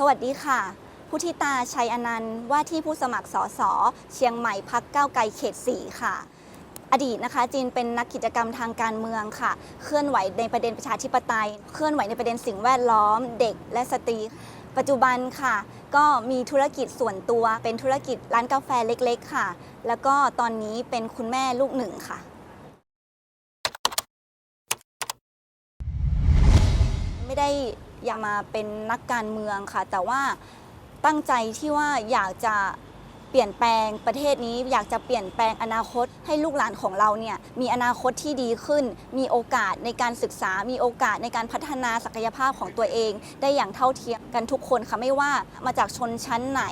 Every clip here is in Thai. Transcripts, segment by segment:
สวัสดีค่ะ พุทธิตาชัยอนันต์ว่าที่ผู้สมัครสสเชียงใหม่พักก้าวไกลเขต4ค่ะ อดีตนะคะจีนเป็นนักกิจกรรมทางการเมืองค่ะ เคลื่อนไหวในประเด็นประชาธิปไตย เคลื่อนไหวในประเด็นสิ่งแวดล้อม เด็กและสตรี ปัจจุบันค่ะ ก็มีธุรกิจส่วนตัวเป็นธุรกิจร้านกาแฟเล็กๆ ค่ะ แล้วก็ตอนนี้เป็นคุณแม่ลูกหนึ่งค่ะไม่ได้ อยากมาเป็นนักการเมืองค่ะ แต่ว่าตั้งใจที่ว่าอยากจะเปลี่ยนแปลงประเทศนี้ อยากจะเปลี่ยนแปลงอนาคตให้ลูกหลานของเราเนี่ยมีอนาคตที่ดีขึ้น มีโอกาสในการศึกษา มีโอกาสในการพัฒนาศักยภาพของตัวเอง ได้อย่างเท่าเทียมกันทุกคนค่ะไม่ว่ามาจากชนชั้นไหน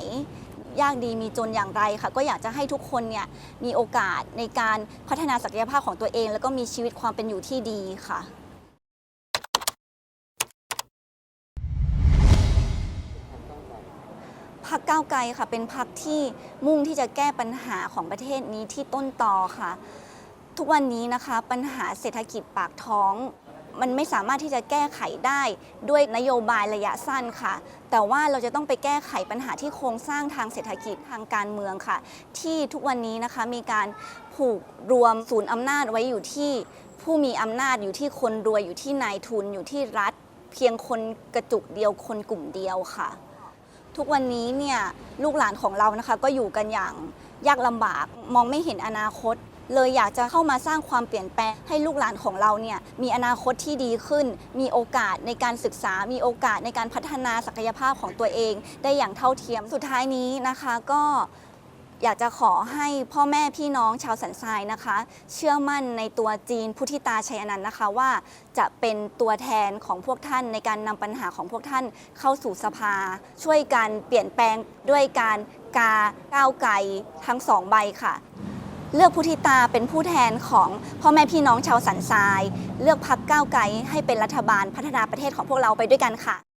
ยากดีมีจนอย่างไรค่ะ ก็อยากจะให้ทุกคนเนี่ยมีโอกาสในการพัฒนาศักยภาพของตัวเอง แล้วก็มีชีวิตความเป็นอยู่ที่ดีค่ะ พักก้าวไกลค่ะ เป็นพักที่มุ่งที่จะแก้ปัญหาของประเทศนี้ที่ต้นตอค่ะ ทุกวันนี้นะคะปัญหาเศรษฐกิจปากท้อง มันไม่สามารถที่จะแก้ไขได้ด้วยนโยบายระยะสั้นค่ะ แต่ว่าเราจะต้องไปแก้ไขปัญหาที่โครงสร้างทางเศรษฐกิจทางการเมืองค่ะ ที่ทุกวันนี้นะคะมีการผูกรวมศูนย์อำนาจไว้อยู่ที่ผู้มีอำนาจอยู่ที่คนรวยอยู่ที่นายทุนอยู่ที่รัฐ เพียงคนกระจุกเดียวคนกลุ่มเดียวค่ะ ทุกวันนี้เนี่ยลูกหลานของเรานะคะก็อยู่กันอย่างยากลำบากมองไม่เห็นอนาคต เลยอยากจะเข้ามาสร้างความเปลี่ยนแปลงให้ลูกหลานของเราเนี่ยมีอนาคตที่ดีขึ้น มีโอกาสในการศึกษา มีโอกาสในการพัฒนาศักยภาพของตัวเอง ได้อย่างเท่าเทียมสุดท้ายนี้นะคะก็ อยากจะขอให้พ่อแม่พี่น้องชาวสันทรายนะคะ เชื่อมั่นในตัวจีนพุทธิตาชัยอนันต์นะคะว่าจะเป็นตัวแทนของพวกท่านในการนำปัญหาของพวกท่านเข้าสู่สภา ช่วยกันเปลี่ยนแปลงด้วยการกาก้าวไกลทั้งสองใบค่ะ เลือกพุทธิตาเป็นผู้แทนของพ่อแม่พี่น้องชาวสันทราย เลือกพักก้าวไกลให้เป็นรัฐบาลพัฒนาประเทศของพวกเราไปด้วยกันค่ะ